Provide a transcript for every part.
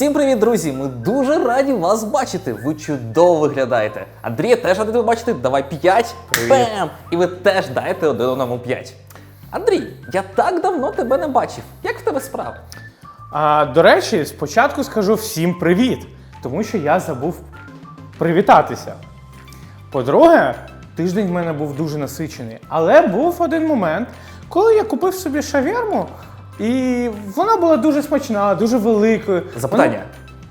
Всім привіт, друзі! Ми дуже раді вас бачити. Ви чудово виглядаєте. Андрія теж раді тебе бачити. Давай 5. Бем! І ви теж дайте один одному 5. Андрій, я так давно тебе не бачив. Як в тебе справи? А, до речі, спочатку скажу всім привіт, тому що я забув привітатися. По-друге, тиждень в мене був дуже насичений, але був один момент, коли я купив собі шаверму, і вона була дуже смачна, дуже великою. Запитання.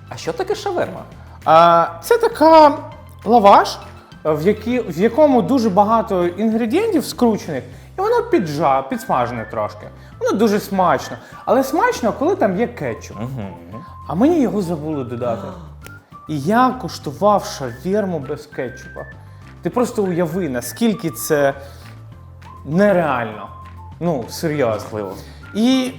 А що таке шаверма? А, це така лаваш, в, які, в якому дуже багато інгредієнтів скручених, і воно піджа, підсмажене трошки. Воно дуже смачно. Але смачно, коли там є кетчуп. А мені його забули додати. І я куштував шаверму без кетчупа. Ти просто уяви, наскільки це нереально. Ну, серйозно. Можливо. І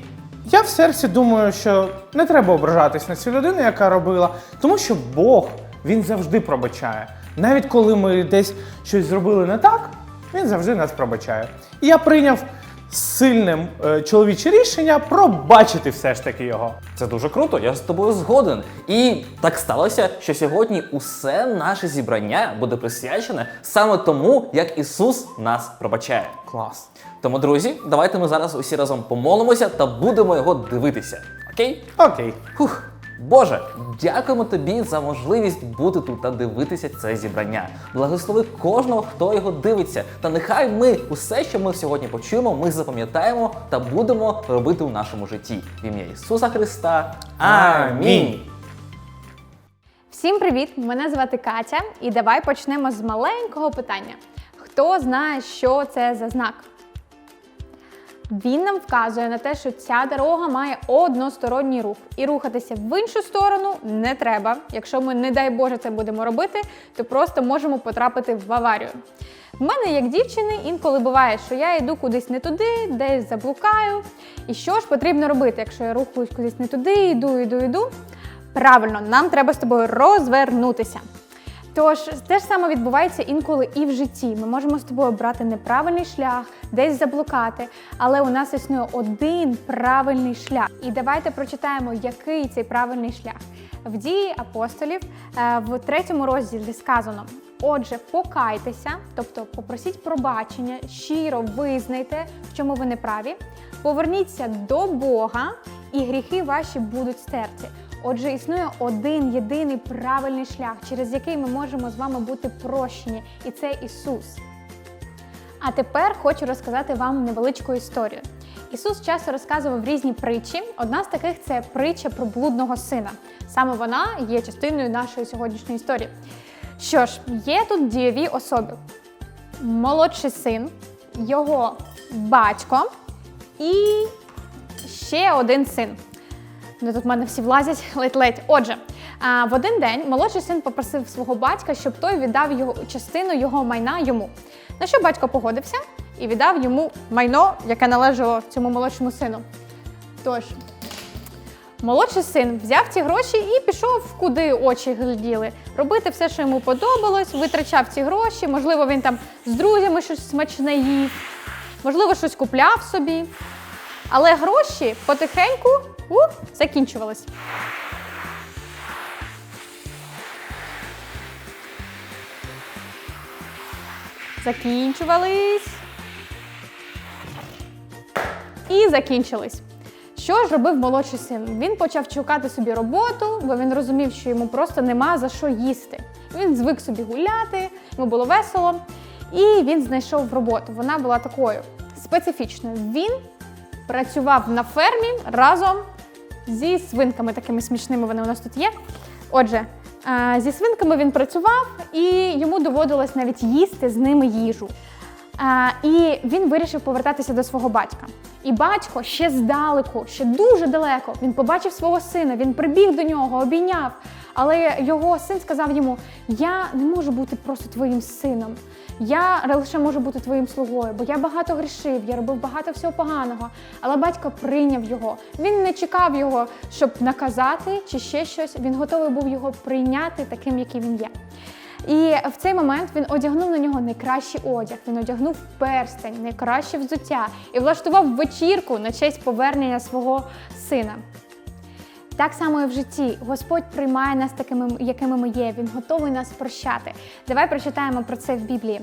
я в серці думаю, що не треба ображатись на цю людину, яка робила, тому що Бог він завжди пробачає. Навіть коли ми десь щось зробили не так, він завжди нас пробачає. І я прийняв сильним е, чоловіче рішення пробачити все ж таки його. Це дуже круто, я з тобою згоден. І так сталося, що сьогодні усе наше зібрання буде присвячене саме тому, як Ісус нас пробачає. Клас. Тому, друзі, давайте ми зараз усі разом помолимося та будемо його дивитися. Окей? Окей. Фух. Боже, дякуємо тобі за можливість бути тут та дивитися це зібрання. Благослови кожного, хто його дивиться. Та нехай ми усе, що ми сьогодні почуємо, ми запам'ятаємо та будемо робити у нашому житті. В ім'я Ісуса Христа. Амінь. Всім привіт! Мене звати Катя, і давай почнемо з маленького питання. Хто знає, що це за знак? Він нам вказує на те, що ця дорога має односторонній рух, і рухатися в іншу сторону не треба. Якщо ми, не дай Боже, це будемо робити, то просто можемо потрапити в аварію. В мене, як дівчини, інколи буває, що я йду кудись не туди, десь заблукаю. І що ж потрібно робити, якщо я рухаюсь кудись не туди, йду, йду, йду? Правильно, нам треба з тобою розвернутися. Тож те ж саме відбувається інколи і в житті. Ми можемо з тобою брати неправильний шлях, десь заблукати, але у нас існує один правильний шлях. І давайте прочитаємо, який цей правильний шлях. В дії апостолів е, в третьому розділі сказано: Отже, покайтеся, тобто попросіть пробачення, щиро визнайте, в чому ви не праві, поверніться до Бога, і гріхи ваші будуть стерті. Отже, існує один єдиний правильний шлях, через який ми можемо з вами бути прощені, і це Ісус. А тепер хочу розказати вам невеличку історію. Ісус часто розказував різні притчі. Одна з таких це притча про блудного сина. Саме вона є частиною нашої сьогоднішньої історії. Що ж, є тут дієві особи: молодший син, його батько і ще один син. Ну, тут в мене всі влазять ледь-ледь. Отже, в один день молодший син попросив свого батька, щоб той віддав його частину його майна йому. На що батько погодився і віддав йому майно, яке належало цьому молодшому сину. Тож, молодший син взяв ці гроші і пішов, куди очі гляділи. Робити все, що йому подобалось, витрачав ці гроші, можливо, він там з друзями щось смачне їв, можливо, щось купляв собі. Але гроші потихеньку у, закінчувались. Закінчувались. І закінчились. Що ж робив молодший син? Він почав шукати собі роботу, бо він розумів, що йому просто нема за що їсти. Він звик собі гуляти, йому було весело. І він знайшов роботу. Вона була такою специфічною. Він працював на фермі разом зі свинками, такими смішними вони у нас тут є. Отже, е, зі свинками він працював, і йому доводилось навіть їсти з ними їжу. Е, І він вирішив повертатися до свого батька. І батько ще здалеку, ще дуже далеко, він побачив свого сина, він прибіг до нього, обійняв. Але його син сказав йому: Я не можу бути просто твоїм сином. Я лише можу бути твоїм слугою, бо я багато грішив, я робив багато всього поганого. Але батько прийняв його. Він не чекав його, щоб наказати чи ще щось. Він готовий був його прийняти таким, який він є. І в цей момент він одягнув на нього найкращий одяг, він одягнув перстень, найкраще взуття і влаштував вечірку на честь повернення свого сина. Так само і в житті. Господь приймає нас такими, якими ми є. Він готовий нас прощати. Давай прочитаємо про це в Біблії.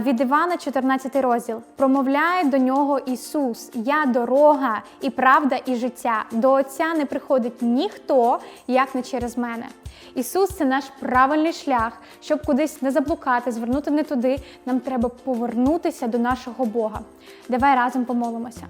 Від Івана, 14 розділ, промовляє до нього Ісус: Я дорога і правда, і життя. До Отця не приходить ніхто, як не через мене. Ісус це наш правильний шлях, щоб кудись не заблукати, звернути не туди. Нам треба повернутися до нашого Бога. Давай разом помолимося.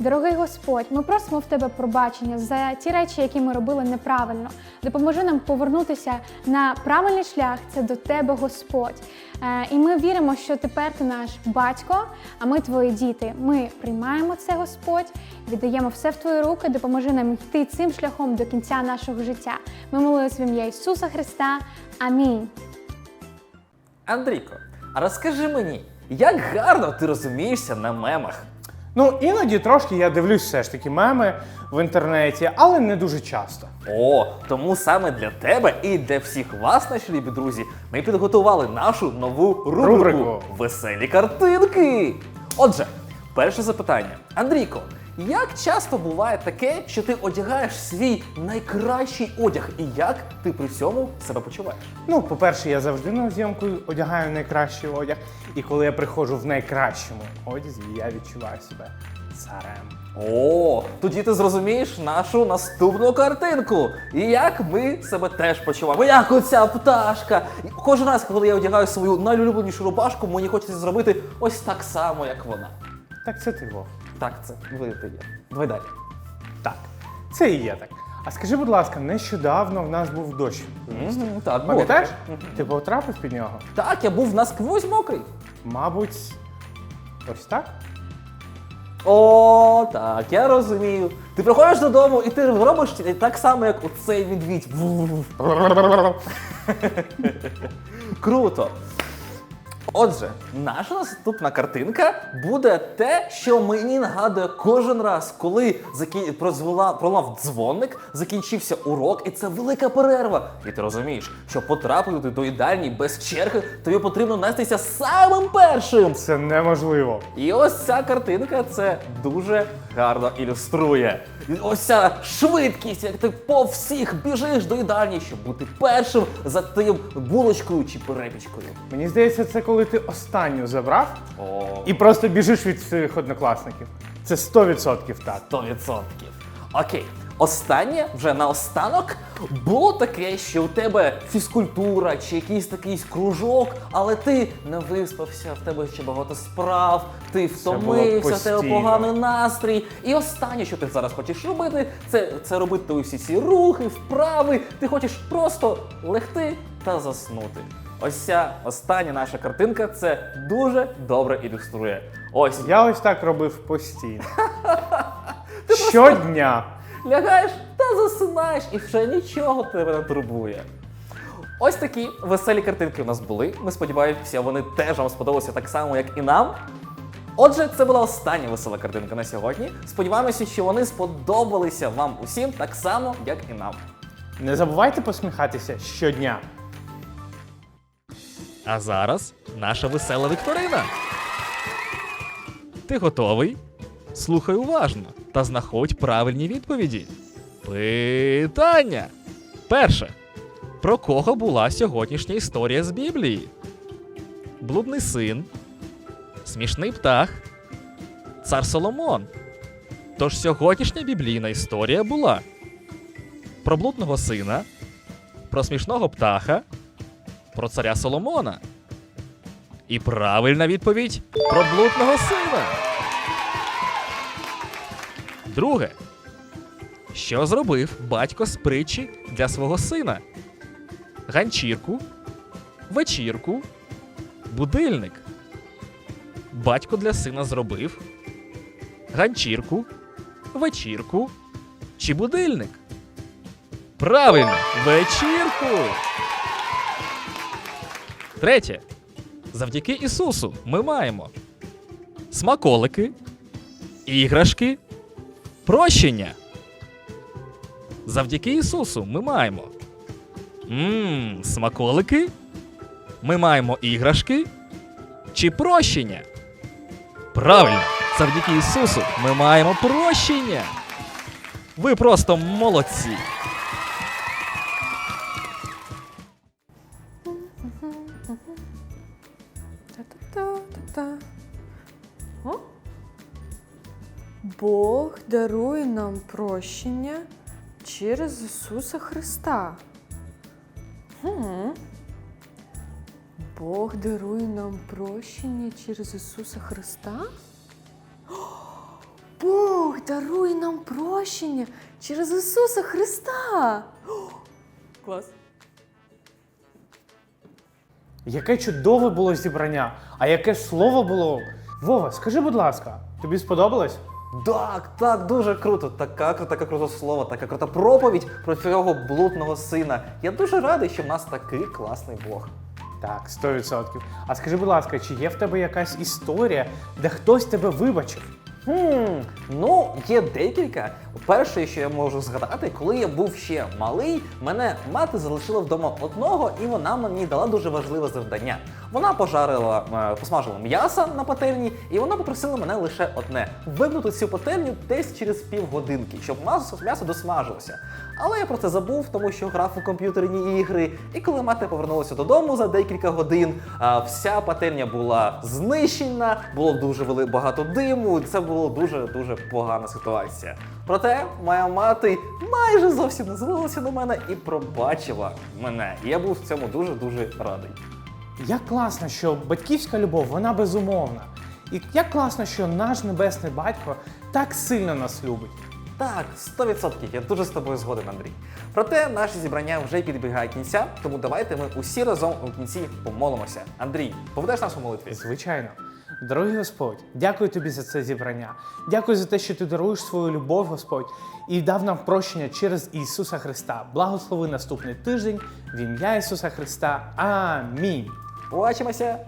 Дорогий Господь, ми просимо в тебе пробачення за ті речі, які ми робили неправильно. Допоможи нам повернутися на правильний шлях. Це до тебе, Господь. Е, І ми віримо, що тепер ти наш батько, а ми твої діти. Ми приймаємо це, Господь, віддаємо все в твої руки. Допоможи нам йти цим шляхом до кінця нашого життя. Ми молились в ім'я Ісуса Христа. Амінь. Андрійко, а розкажи мені, як гарно ти розумієшся на мемах? Ну, іноді трошки я дивлюсь все ж таки меми в інтернеті, але не дуже часто. О, тому саме для тебе і для всіх вас, наші любі друзі, ми підготували нашу нову рубрику, Рубрику. Веселі картинки. Отже, перше запитання. Андрійко, як часто буває таке, що ти одягаєш свій найкращий одяг, і як ти при цьому себе почуваєш? Ну, по-перше, я завжди на зйомку одягаю найкращий одяг. І коли я приходжу в найкращому одязі, я відчуваю себе царем. О, тоді ти зрозумієш нашу наступну картинку. І як ми себе теж почуваємо. Як оця пташка. Кожен раз, коли я одягаю свою найулюбленішу рубашку, мені хочеться зробити ось так само, як вона. Так це ти Вов. Так, це ви ти є. Давай далі. Так, це і є так. А скажи, будь ласка, нещодавно в нас був дощ. Мгм, Так, було Пам'ятаєш? Ти потрапив під нього? Так, я був насквозь мокрий. Мабуть, ось так? О, так, я розумію. Ти приходиш додому і ти робиш так само, як оцей відвідь. Круто. Отже, наша наступна картинка буде те, що мені нагадує кожен раз, коли закі... прозвела... пролунав дзвоник, закінчився урок, і це велика перерва. І ти розумієш, що потрапити до їдальні без черги, тобі потрібно нестися самим першим. Це неможливо. І ось ця картинка це дуже гарно ілюструє. Ось ця швидкість, як ти по всіх біжиш до їдальні, щоб бути першим за тим булочкою чи перепічкою. Мені здається, це коли ти останню забрав О, і просто біжиш від своїх однокласників. Це 100% так. 100%. Окей. Останнє, вже наостанок, було таке, що у тебе фізкультура чи якийсь такий кружок, але ти не виспався, в тебе ще багато справ, ти втомився, в тебе поганий настрій. І останнє, що ти зараз хочеш робити, це, це робити усі ці рухи, вправи. Ти хочеш просто легти та заснути. Ось ця остання наша картинка це дуже добре ілюструє. Ось Я ось так робив постійно. Щодня. Лягаєш та засинаєш, і вже нічого тебе не турбує. Ось такі веселі картинки у нас були. Ми сподіваємося, вони теж вам сподобалися так само, як і нам. Отже, це була остання весела картинка на сьогодні. Сподіваємося, що вони сподобалися вам усім так само, як і нам. Не забувайте посміхатися щодня. А зараз наша весела вікторина. Ти готовий? Слухай уважно та знаходь правильні відповіді. Питання. Перше. Про кого була сьогоднішня історія з Біблії? Блудний син, смішний птах, цар Соломон. Тож сьогоднішня біблійна історія була про блудного сина, про смішного птаха, про царя Соломона. І правильна відповідь про блудного сина. Друге. Що зробив батько з притчі для свого сина? Ганчірку, вечірку, будильник. Батько для сина зробив ганчірку, вечірку чи будильник. Правильно, вечірку. Третє. Завдяки Ісусу ми маємо смаколики, іграшки, прощення. Завдяки Ісусу ми маємо Мм, смаколики. Ми маємо іграшки чи прощення. Правильно, завдяки Ісусу ми маємо прощення. Ви просто молодці. Бог дарує нам прощення через Ісуса Христа. Хм. Бог дарує нам прощення через Ісуса Христа? Бог дарує нам прощення через Ісуса Христа. Клас. Яке чудове було зібрання, а яке слово було. Вова, скажи, будь ласка, тобі сподобалось? Так, так, дуже круто. Така крута, таке круте слово, така крута проповідь про цього блудного сина. Я дуже радий, що в нас такий класний Бог. Так, 100%. А скажи, будь ласка, чи є в тебе якась історія, де хтось тебе вибачив? Хм, ну, є декілька. Перше, що я можу згадати, коли я був ще малий, мене мати залишила вдома одного, і вона мені дала дуже важливе завдання. Вона пожарила, е, посмажила м'яса на пательні, і вона попросила мене лише одне: вимкнути цю пательню десь через півгодинки, щоб м'ясо, м'ясо досмажилося. Але я про це забув, тому що грав у комп'ютерні ігри. І коли мати повернулася додому за декілька годин, а, вся пательня була знищена, було дуже вели- багато диму. Це була дуже дуже погана ситуація. Проте моя мати майже зовсім не злилася на мене і пробачила мене. І я був в цьому дуже дуже радий. Як класно, що батьківська любов, вона безумовна. І як класно, що наш небесний батько так сильно нас любить. Так, 100%, я дуже з тобою згоден, Андрій. Проте наші зібрання вже підбігає кінця, тому давайте ми усі разом у кінці помолимося. Андрій, поведеш нас у молитві? Звичайно. Дорогий Господь, дякую тобі за це зібрання. Дякую за те, що ти даруєш свою любов, Господь, і дав нам прощення через Ісуса Христа. Благослови наступний тиждень в ім'я Ісуса Христа. Амінь. Побачимося!